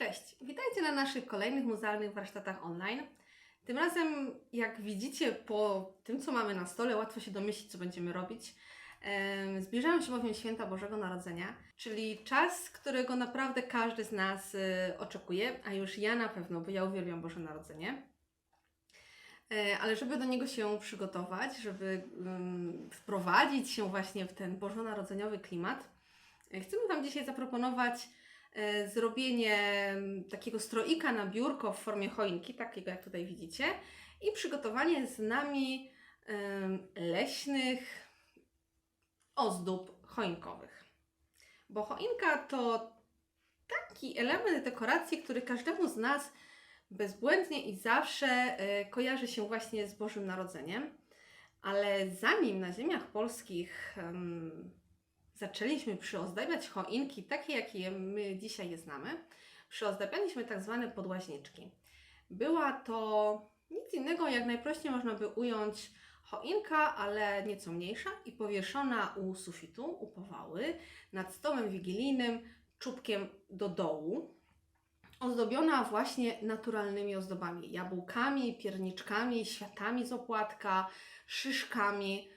Cześć, witajcie na naszych kolejnych muzealnych warsztatach online. Tym razem, jak widzicie po tym, co mamy na stole, łatwo się domyślić, co będziemy robić. Zbliżają się bowiem święta Bożego Narodzenia, czyli czas, którego naprawdę każdy z nas y, oczekuje, a już ja na pewno, bo ja uwielbiam Boże Narodzenie. E, Ale żeby do niego się przygotować, żeby wprowadzić się właśnie w ten bożonarodzeniowy klimat, e, chcemy Wam dzisiaj zaproponować zrobienie mm, takiego stroika na biurko w formie choinki, takiego jak tutaj widzicie, i przygotowanie z nami leśnych ozdób choinkowych. Bo choinka to taki element dekoracji, który każdemu z nas bezbłędnie i zawsze e, kojarzy się właśnie z Bożym Narodzeniem. Ale zanim na ziemiach polskich zaczęliśmy przyozdabiać choinki, takie jakie my dzisiaj je znamy, przyozdabialiśmy tak zwane podłaźniczki. Była to nic innego, jak najprościej można by ująć choinka, ale nieco mniejsza i powieszona u sufitu, u powały, nad stołem wigilijnym, czubkiem do dołu, ozdobiona właśnie naturalnymi ozdobami, jabłkami, pierniczkami, światami z opłatka, szyszkami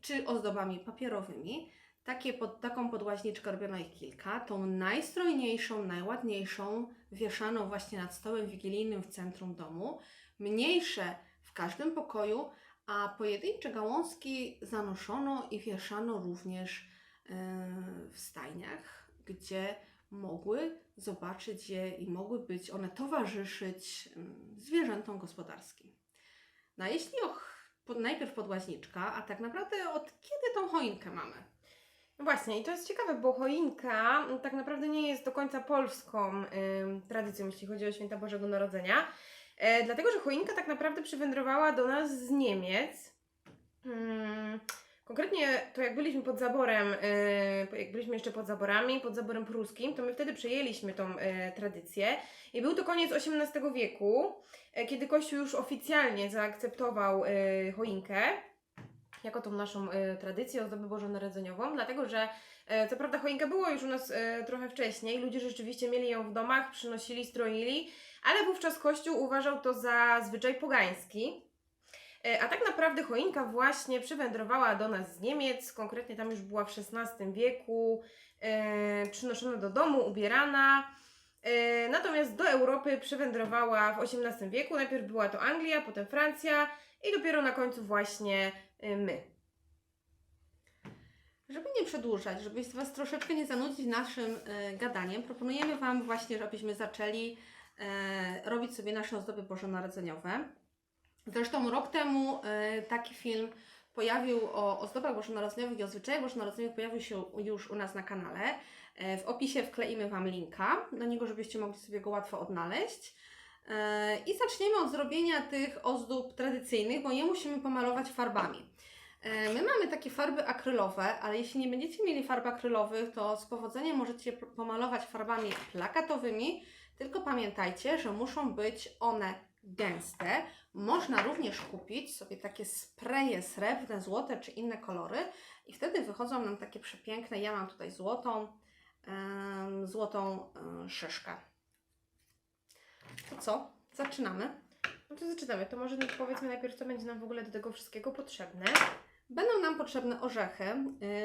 czy ozdobami papierowymi. Takie pod, taką podłaźniczkę robiono ich kilka. Tą najstrojniejszą, najładniejszą wieszano właśnie nad stołem wigilijnym w centrum domu. Mniejsze w każdym pokoju, a pojedyncze gałązki zanoszono i wieszano również yy, w stajniach, gdzie mogły zobaczyć je i mogły być one towarzyszyć ym, zwierzętom gospodarskim. No a jeśli och, pod, najpierw podłaźniczka, a tak naprawdę od kiedy tą choinkę mamy? No właśnie, i to jest ciekawe, bo choinka tak naprawdę nie jest do końca polską ym, tradycją, jeśli chodzi o święta Bożego Narodzenia. E, dlatego, że choinka tak naprawdę przywędrowała do nas z Niemiec. Mm, konkretnie to jak byliśmy pod zaborem, e, jak byliśmy jeszcze pod zaborami, pod zaborem pruskim, to my wtedy przejęliśmy tą e, tradycję. I był to koniec XVIII wieku, e, kiedy Kościół już oficjalnie zaakceptował e, choinkę jako tą naszą tradycję ozdoby bożonarodzeniową, dlatego że e, co prawda choinka była już u nas e, trochę wcześniej, ludzie rzeczywiście mieli ją w domach, przynosili, stroili, ale wówczas Kościół uważał to za zwyczaj pogański. E, A tak naprawdę choinka właśnie przywędrowała do nas z Niemiec, konkretnie tam już była w XVI wieku, e, przynoszona do domu, ubierana. E, Natomiast do Europy przywędrowała w XVIII wieku. Najpierw była to Anglia, potem Francja i dopiero na końcu właśnie my. Żeby nie przedłużać, żeby Was troszeczkę nie zanudzić naszym gadaniem, proponujemy Wam właśnie, żebyśmy zaczęli robić sobie nasze ozdoby bożonarodzeniowe. Zresztą rok temu e, taki film pojawił o ozdobach bożonarodzeniowych i o zwyczajach bożonarodzeniowych pojawił się już u nas na kanale. E, w opisie wkleimy Wam linka do niego, żebyście mogli sobie go łatwo odnaleźć. E, I zaczniemy od zrobienia tych ozdób tradycyjnych, bo je musimy pomalować farbami. My mamy takie farby akrylowe, ale jeśli nie będziecie mieli farb akrylowych, to z powodzeniem możecie pomalować farbami plakatowymi, tylko pamiętajcie, że muszą być one gęste. Można również kupić sobie takie spreje srebrne, złote czy inne kolory i wtedy wychodzą nam takie przepiękne. Ja mam tutaj złotą, em, złotą em, szyszkę. To co? Zaczynamy. No to zaczynamy. To może powiedzmy najpierw, co będzie nam w ogóle do tego wszystkiego potrzebne. Będą nam potrzebne orzechy.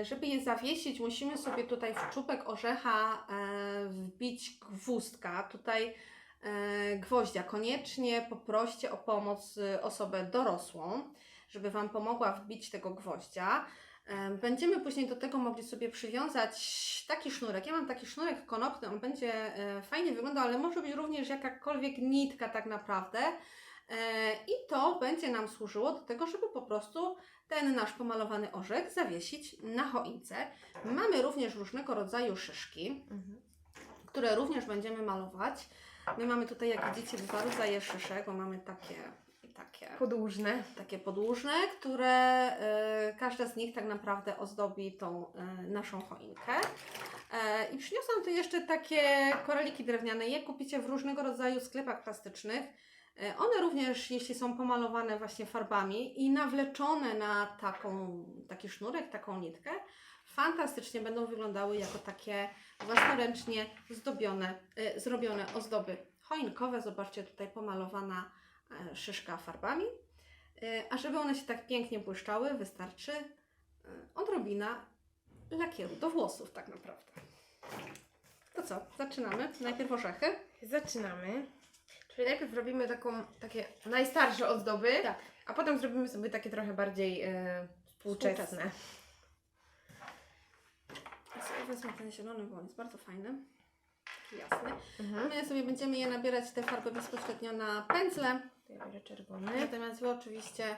Y, Żeby je zawiesić, musimy sobie tutaj w czubek orzecha e, wbić gwózdka. Tutaj e, gwoździa. Koniecznie poproście o pomoc y, osobę dorosłą, żeby Wam pomogła wbić tego gwoździa. E, Będziemy później do tego mogli sobie przywiązać taki sznurek. Ja mam taki sznurek konopny, on będzie e, fajnie wyglądał, ale może być również jakakolwiek nitka tak naprawdę. E, I to będzie nam służyło do tego, żeby po prostu ten nasz pomalowany orzech zawiesić na choince. Mamy również różnego rodzaju szyszki, które również będziemy malować. My mamy tutaj, jak widzicie, dwa rodzaje szyszek, bo mamy takie i takie, Podłużne. takie podłużne, które e, każda z nich tak naprawdę ozdobi tą e, naszą choinkę. E, I przyniosłam tu jeszcze takie koraliki drewniane. Je kupicie w różnego rodzaju sklepach plastycznych. E, One również, jeśli są pomalowane właśnie farbami i nawleczone na taką, taki sznurek, taką nitkę, fantastycznie będą wyglądały jako takie własnoręcznie zdobione, e, zrobione ozdoby choinkowe. Zobaczcie, tutaj pomalowana e, szyszka farbami. E, A żeby one się tak pięknie błyszczały, wystarczy e, odrobina lakieru do włosów tak naprawdę. To co, zaczynamy? Najpierw orzechy. Zaczynamy. Czyli najpierw robimy taką, takie najstarsze ozdoby, Tak. a potem zrobimy sobie takie trochę bardziej e, współczesne. Współczesne. Sobie wezmę ten zielony, bo on jest bardzo fajny. Taki jasny. Mhm. My sobie będziemy je nabierać te farby bezpośrednio na pędzle. Ja biorę czerwony. Natomiast Wy oczywiście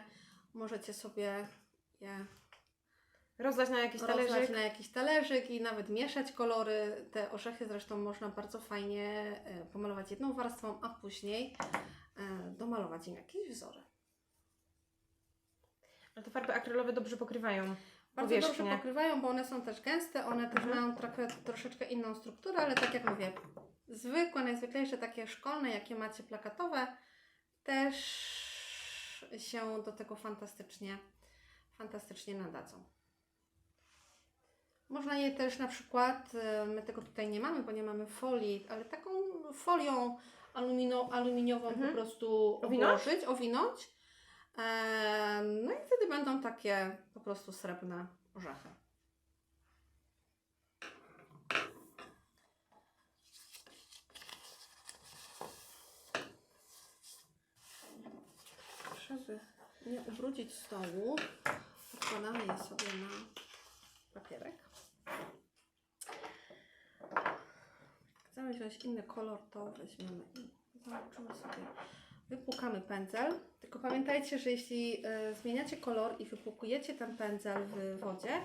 możecie sobie je Rozlać na jakiś rozlać talerzyk. na jakiś talerzyk i nawet mieszać kolory. Te orzechy zresztą można bardzo fajnie e, pomalować jedną warstwą, a później e, domalować im jakieś wzory. A te farby akrylowe dobrze pokrywają Bardzo powierzchnię. dobrze pokrywają, bo one są też gęste, one też Mhm. mają trochę, troszeczkę inną strukturę, ale tak jak mówię, zwykłe, najzwyklejsze takie szkolne, jakie macie plakatowe, też się do tego fantastycznie, fantastycznie nadadzą. Można je też na przykład, e, my tego tutaj nie mamy, bo nie mamy folii, ale taką folią alumino, aluminiową Mhm. po prostu Owinąć? obłożyć, owinąć. No i wtedy będą takie po prostu srebrne orzechy. Żeby nie ubrudzić stołu, odkładamy je sobie na papierek. Chcemy wziąć inny kolor, to weźmiemy i założymy sobie. Wypłukamy pędzel. Tylko pamiętajcie, że jeśli e, zmieniacie kolor i wypłukujecie ten pędzel w wodzie,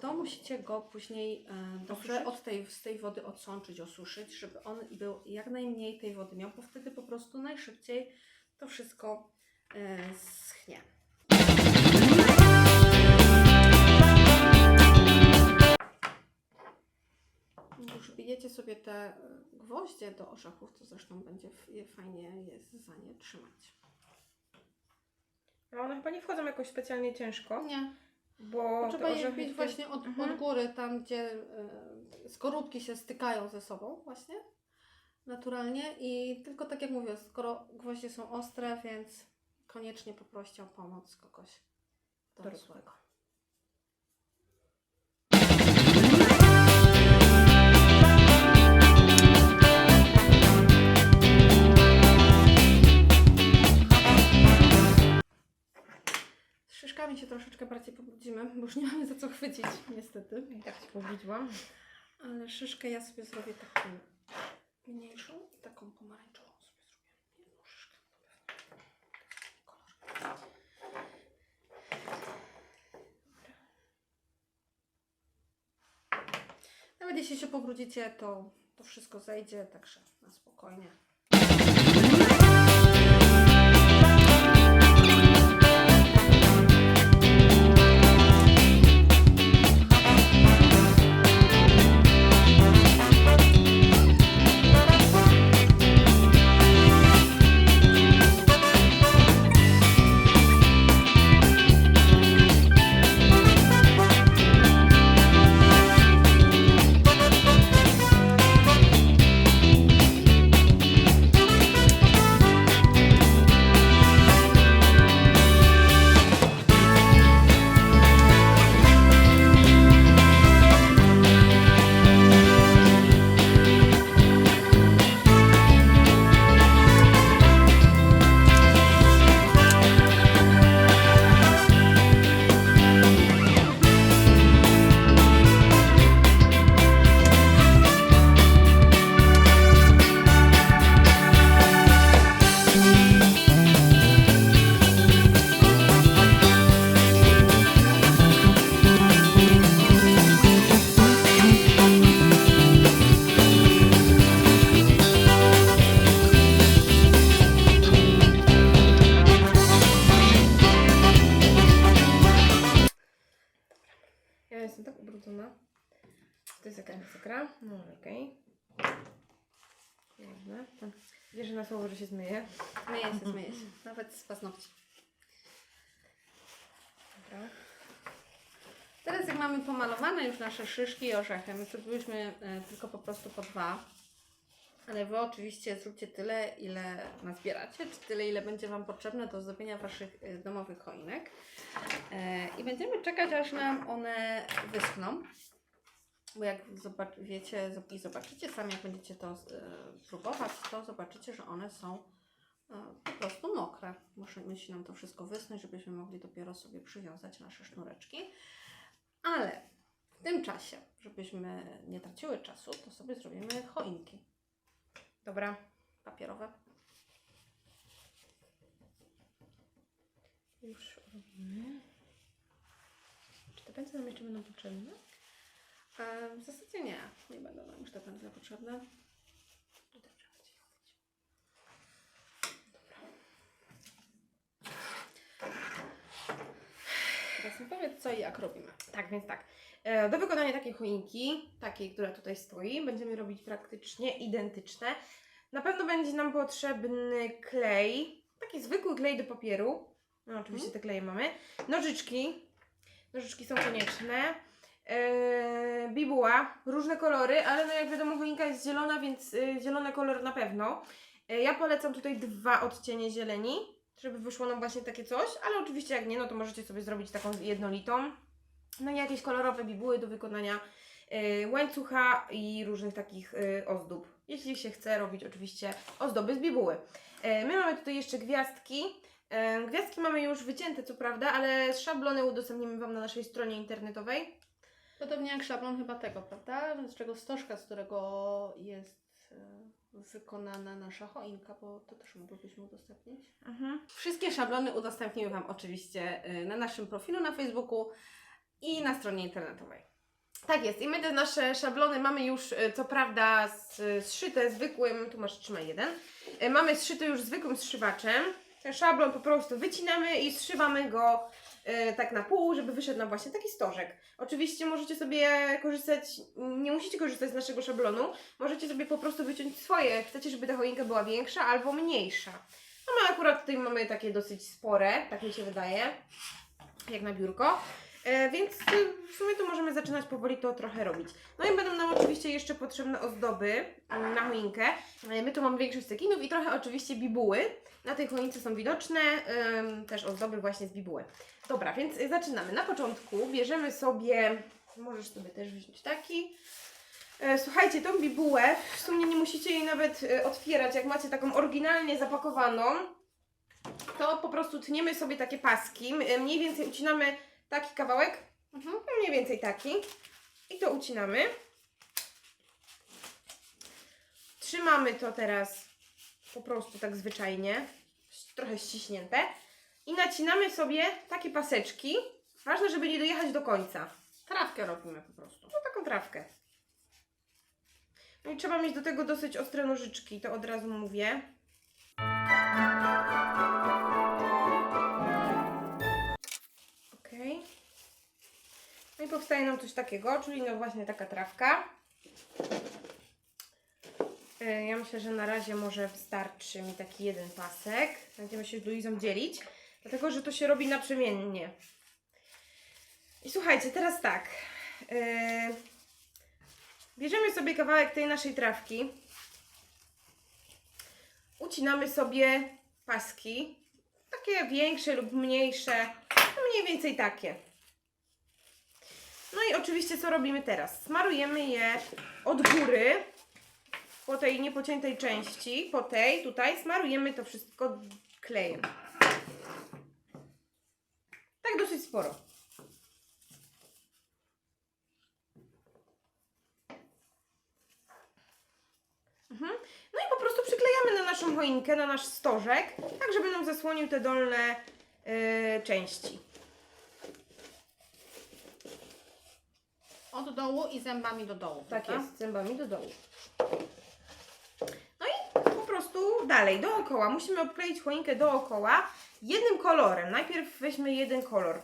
to musicie go później e, dobrze od tej, z tej wody odsączyć, osuszyć, żeby on był jak najmniej tej wody miał, bo wtedy po prostu najszybciej to wszystko e, schnie. Już bijecie sobie te e, gwoździe do orzechów, to zresztą będzie je fajnie jest za nie trzymać. A one chyba nie wchodzą jakoś specjalnie ciężko, Nie, bo trzeba je bić właśnie od, Mhm. od góry, tam gdzie e, skorupki się stykają ze sobą właśnie, naturalnie i tylko tak jak mówię, skoro gwoździe są ostre, więc koniecznie poproście o pomoc kogoś dorosłego. Szyszkami się troszeczkę bardziej pobrudzimy, bo już nie mamy za co chwycić, niestety. I tak się pobudziłam. Ale szyszkę ja sobie zrobię taką mniejszą i taką pomarańczową sobie zrobię. Jedną szyszkę. Kolor. Nawet jeśli się pobrudzicie, to, to wszystko zejdzie, także na spokojnie. Zmyje. Zmyje się, zmyje się. Nawet z paznokci. Dobra. Teraz jak mamy pomalowane już nasze szyszki i orzechy, my zrobiłyśmy e, tylko po prostu po dwa. Ale Wy oczywiście zróbcie tyle, ile nazbieracie, czy tyle, ile będzie Wam potrzebne do zdobienia Waszych e, domowych choinek. E, I będziemy czekać, aż nam one wyschną. Bo jak zobac- wiecie i zobaczycie sami, jak będziecie to e, próbować, to zobaczycie, że one są e, po prostu mokre. Musi, musi nam to wszystko wysnąć, żebyśmy mogli dopiero sobie przywiązać nasze sznureczki. Ale w tym czasie, żebyśmy nie traciły czasu, to sobie zrobimy choinki Dobra. papierowe. Już robimy. Czy te pędzle nam jeszcze będą potrzebne? E, w zasadzie nie, nie będą nam już te pędzle potrzebne. Teraz mi powiedz, co i jak robimy. Tak, więc tak. E, Do wykonania takiej choinki, takiej, która tutaj stoi, będziemy robić praktycznie identyczne. Na pewno będzie nam potrzebny klej, taki zwykły klej do papieru. No, oczywiście te kleje mamy. Nożyczki. Nożyczki są konieczne. E, bibuła, różne kolory, ale no jak wiadomo choinka jest zielona, więc y, zielony kolor na pewno. E, ja polecam tutaj dwa odcienie zieleni, żeby wyszło nam właśnie takie coś, ale oczywiście jak nie, no to możecie sobie zrobić taką jednolitą. No i jakieś kolorowe bibuły do wykonania y, łańcucha i różnych takich y, ozdób. Jeśli się chce robić oczywiście ozdoby z bibuły. My mamy tutaj jeszcze gwiazdki. Gwiazdki mamy już wycięte co prawda, ale szablony udostępnimy Wam na naszej stronie internetowej. Podobnie jak szablon chyba tego, prawda? Z czego stożka, z którego jest e, wykonana nasza choinka, bo to też moglibyśmy udostępnić. Wszystkie szablony udostępnimy Wam oczywiście e, na naszym profilu na Facebooku i na stronie internetowej. Tak jest. I my te nasze szablony mamy już y, co prawda z, zszyte zwykłym, tu masz trzymaj jeden, mamy zszyte już zwykłym zszywaczem. Ten szablon po prostu wycinamy i zszywamy go tak na pół, żeby wyszedł nam właśnie taki stożek. Oczywiście możecie sobie korzystać, nie musicie korzystać z naszego szablonu, możecie sobie po prostu wyciąć swoje, chcecie, żeby ta choinka była większa albo mniejsza. No my akurat tutaj mamy takie dosyć spore, tak mi się wydaje, jak na biurko. E, więc w sumie to możemy zaczynać powoli to trochę robić. No i będą nam oczywiście jeszcze potrzebne ozdoby na choinkę. E, My tu mamy większość cekinów i trochę oczywiście bibuły. Na tej choince są widoczne też ozdoby właśnie z bibuły. Dobra, więc zaczynamy. Na początku bierzemy sobie, możesz sobie też wziąć taki. E, Słuchajcie, tą bibułę, w sumie nie musicie jej nawet e, otwierać, jak macie taką oryginalnie zapakowaną, to po prostu tniemy sobie takie paski, m- mniej więcej ucinamy taki kawałek, Mhm. no mniej więcej taki. I to ucinamy. Trzymamy to teraz po prostu tak zwyczajnie, trochę ściśnięte. I nacinamy sobie takie paseczki. Ważne, żeby nie dojechać do końca. Trawkę robimy po prostu. No taką trawkę. No i trzeba mieć do tego dosyć ostre nożyczki, to od razu mówię. Ok. No i powstaje nam coś takiego, czyli no właśnie taka trawka. E, Ja myślę, że na razie może wystarczy mi taki jeden pasek. Będziemy się z Luizą dzielić, dlatego że to się robi naprzemiennie. I słuchajcie, teraz tak. Yy, bierzemy sobie kawałek tej naszej trawki. Ucinamy sobie paski. Takie większe lub mniejsze. No mniej więcej takie. No i oczywiście co robimy teraz? Smarujemy je od góry po tej niepociętej części, po tej tutaj, smarujemy to wszystko klejem. Tak dosyć sporo. Mhm. No i po prostu przyklejamy na naszą choinkę, na nasz stożek, tak żeby nam zasłonił te dolne yy, części. Od dołu i zębami do dołu. Tak prawda? jest, zębami do dołu. dalej, dookoła. Musimy obkleić choinkę dookoła jednym kolorem. Najpierw weźmy jeden kolor.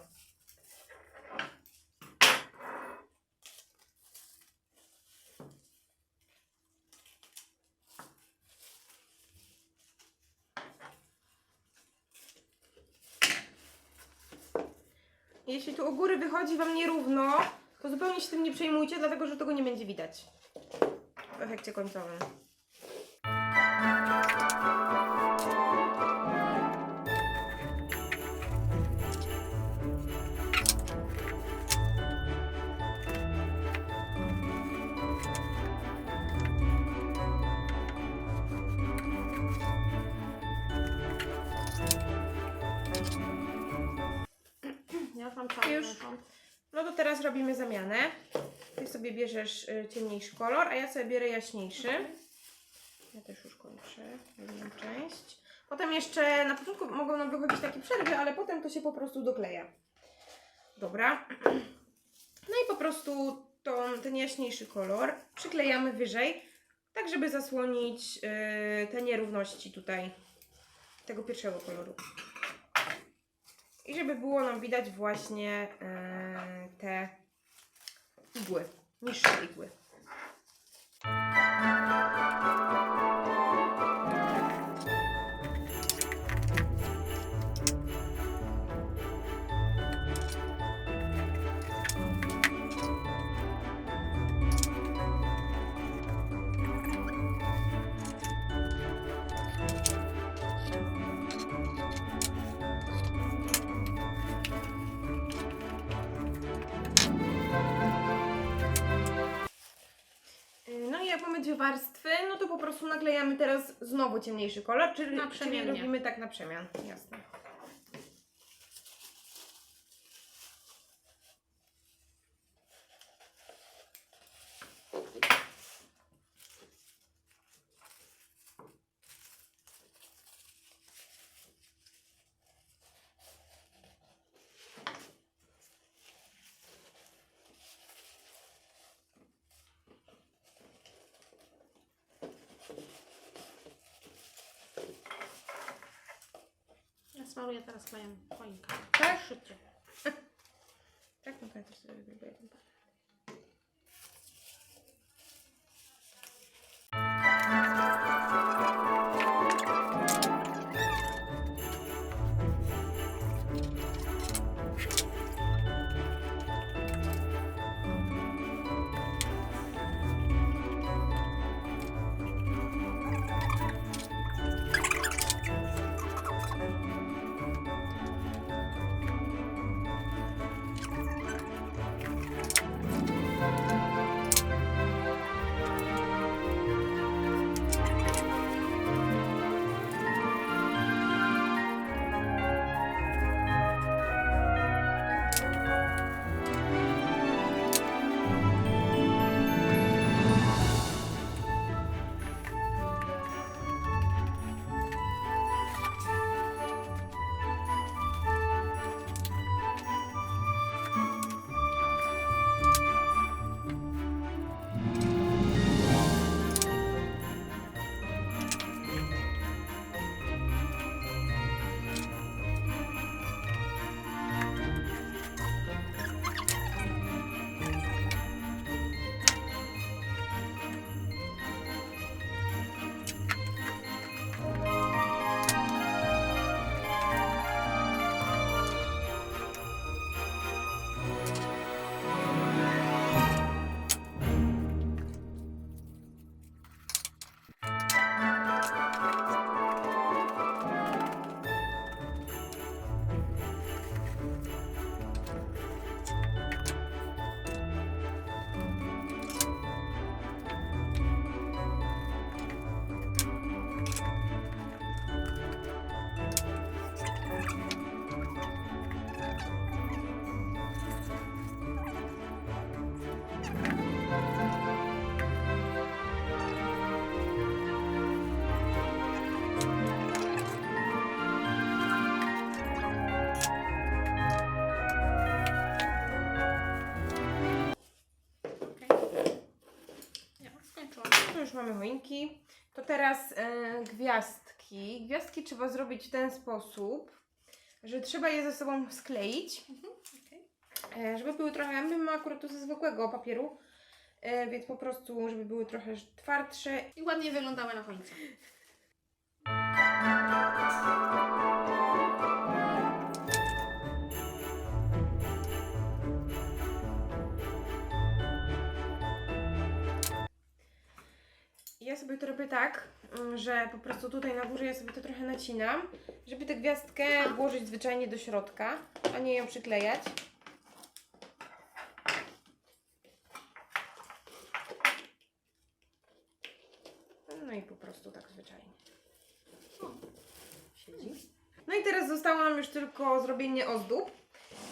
Jeśli tu u góry wychodzi Wam nierówno, to zupełnie się tym nie przejmujcie, dlatego że tego nie będzie widać w efekcie końcowym. Ja już No to teraz robimy zamianę. Ty sobie bierzesz y, ciemniejszy kolor, a ja sobie bierę jaśniejszy. Ja też już kończę jedną część. Potem jeszcze na początku mogą nam wychodzić takie przerwy, ale potem to się po prostu dokleja. Dobra. No i po prostu tą, ten jaśniejszy kolor przyklejamy wyżej, tak żeby zasłonić y, te nierówności tutaj tego pierwszego koloru. I żeby było nam widać właśnie e, te igły, niższe igły. Warstwy, no to po prostu naklejamy teraz znowu ciemniejszy kolor, czyli, czyli Naprzemiennie. robimy tak na przemian. Jasne. Ja smaruję teraz klejem choinkę. Tak? Szybciej. Tak, no to ja też sobie wybiorę mamy choinki. To teraz e, gwiazdki. Gwiazdki trzeba zrobić w ten sposób, że trzeba je ze sobą skleić, Okay. e, żeby były trochę, my mamy akurat tu ze zwykłego papieru, e, więc po prostu, żeby były trochę twardsze. I ładnie wyglądały na choince. Ja sobie to robię tak, mm, że po prostu tutaj na górze ja sobie to trochę nacinam, żeby tę gwiazdkę włożyć zwyczajnie do środka, a nie ją przyklejać. No i po prostu tak zwyczajnie. Siedzi. No i teraz zostało nam już tylko zrobienie ozdób.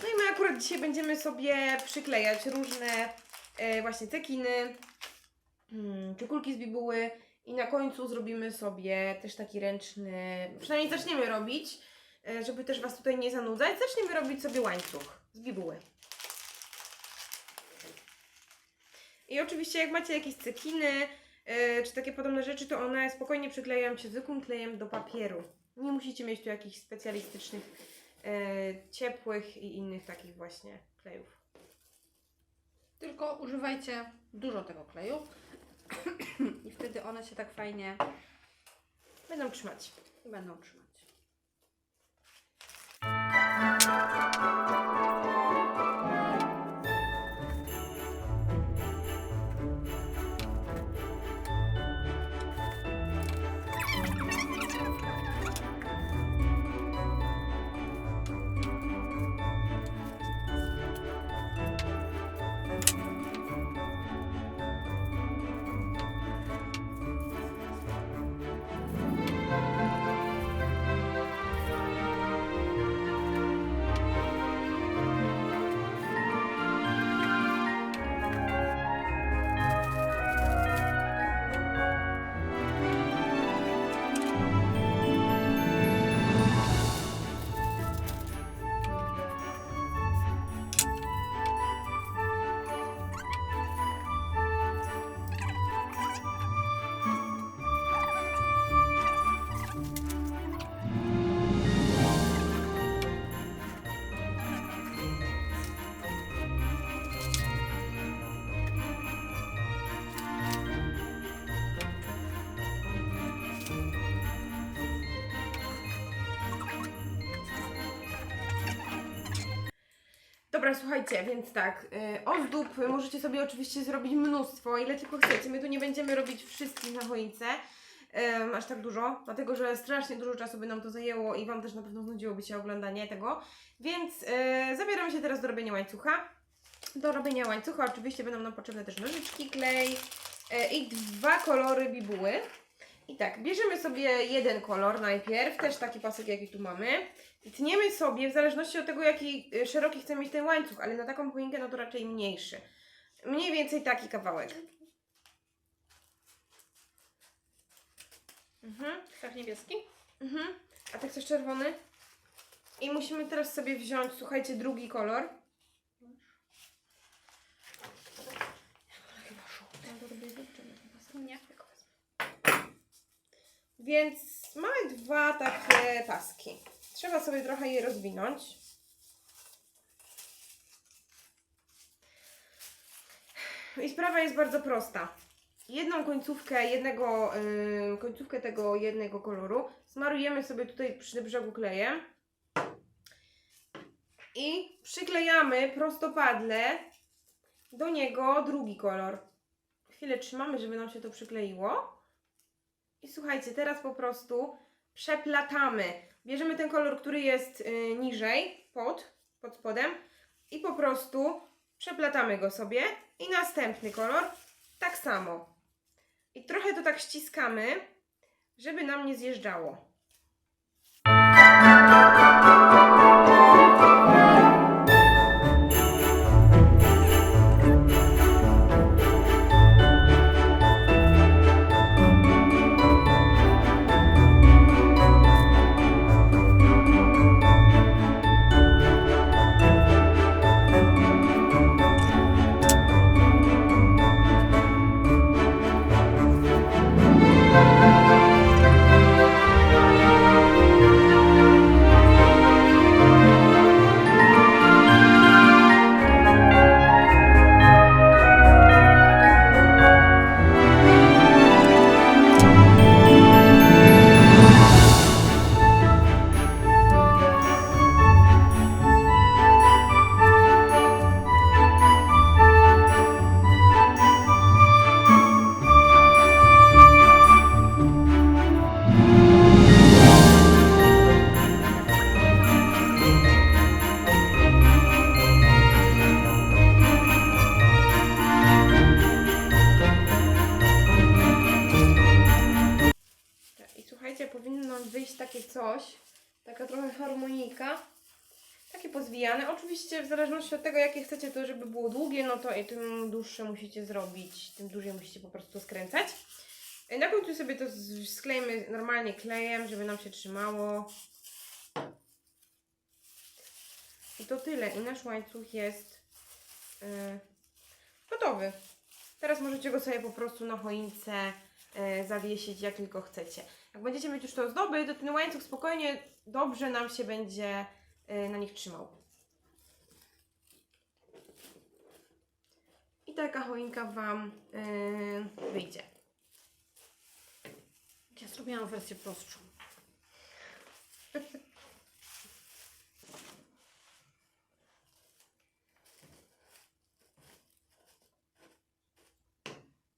No i my akurat dzisiaj będziemy sobie przyklejać różne e, właśnie cekiny, mm, czy kulki z bibuły i na końcu zrobimy sobie też taki ręczny, przynajmniej zaczniemy robić, e, żeby też Was tutaj nie zanudzać, zaczniemy robić sobie łańcuch z bibuły. I oczywiście jak macie jakieś cekiny, e, czy takie podobne rzeczy, to one spokojnie przyklejają się zwykłym klejem do papieru. Nie musicie mieć tu jakichś specjalistycznych, e, ciepłych i innych takich właśnie klejów. Tylko używajcie dużo tego kleju i wtedy one się tak fajnie Będą trzymać. będą trzymać. Dobra, słuchajcie, więc tak, y, ozdób możecie sobie oczywiście zrobić mnóstwo, ile tylko chcecie. My tu nie będziemy robić wszystkich na choince, aż tak dużo, dlatego że strasznie dużo czasu by nam to zajęło i Wam też na pewno znudziłoby się oglądanie tego. Więc y, zabieramy się teraz do robienia łańcucha. Do robienia łańcucha oczywiście będą nam potrzebne też nożyczki, klej y, i dwa kolory bibuły. I tak, bierzemy sobie jeden kolor najpierw, też taki pasek jaki tu mamy. Tniemy sobie, w zależności od tego, jaki y, szeroki chcemy mieć ten łańcuch, ale na taką choinkę no to raczej mniejszy. Mniej więcej taki kawałek. Mhm, Tak niebieski? mhm. A ty chcesz czerwony? I musimy teraz sobie wziąć, słuchajcie, drugi kolor. Więc mamy dwa takie paski. Trzeba sobie trochę je rozwinąć. I sprawa jest bardzo prosta. Jedną końcówkę jednego, ym, końcówkę tego jednego koloru smarujemy sobie tutaj przy brzegu klejem i przyklejamy prostopadle do niego drugi kolor. Chwilę trzymamy, żeby nam się to przykleiło. I słuchajcie, teraz po prostu przeplatamy. Bierzemy ten kolor, który jest y, niżej, pod, pod spodem i po prostu przeplatamy go sobie i następny kolor tak samo. I trochę to tak ściskamy, żeby nam nie zjeżdżało. Dłuższe musicie zrobić, tym dłużej musicie po prostu skręcać. E, Na końcu sobie to sklejmy normalnie klejem, żeby nam się trzymało. I to tyle. I nasz łańcuch jest e, gotowy. Teraz możecie go sobie po prostu na choince e, zawiesić jak tylko chcecie. Jak będziecie mieć już te ozdoby, to ten łańcuch spokojnie, dobrze nam się będzie e, na nich trzymał. I taka choinka Wam e, wyjdzie. Ja zrobiłam wersję prostszą.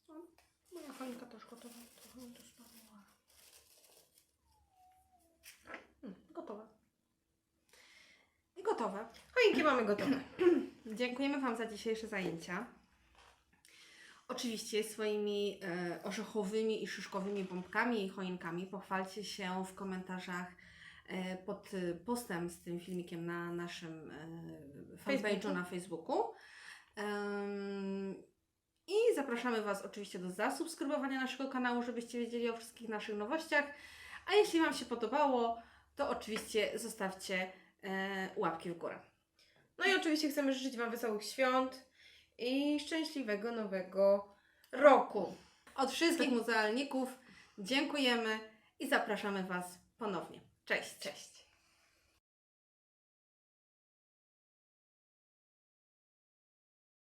No, Moja choinka też gotowa. Trochę to spadło. Hmm, gotowe. I gotowe. Choinki mamy gotowe. Dziękujemy Wam za dzisiejsze zajęcia. Oczywiście swoimi e, orzechowymi i szyszkowymi bombkami i choinkami pochwalcie się w komentarzach e, pod postem z tym filmikiem na naszym e, fanpage'u na Facebooku. Em, I zapraszamy Was oczywiście do zasubskrybowania naszego kanału, żebyście wiedzieli o wszystkich naszych nowościach. A jeśli Wam się podobało, to oczywiście zostawcie e, łapki w górę. No i oczywiście chcemy życzyć Wam wesołych świąt i szczęśliwego nowego roku. Od wszystkich muzealników dziękujemy i zapraszamy Was ponownie. Cześć! Cześć!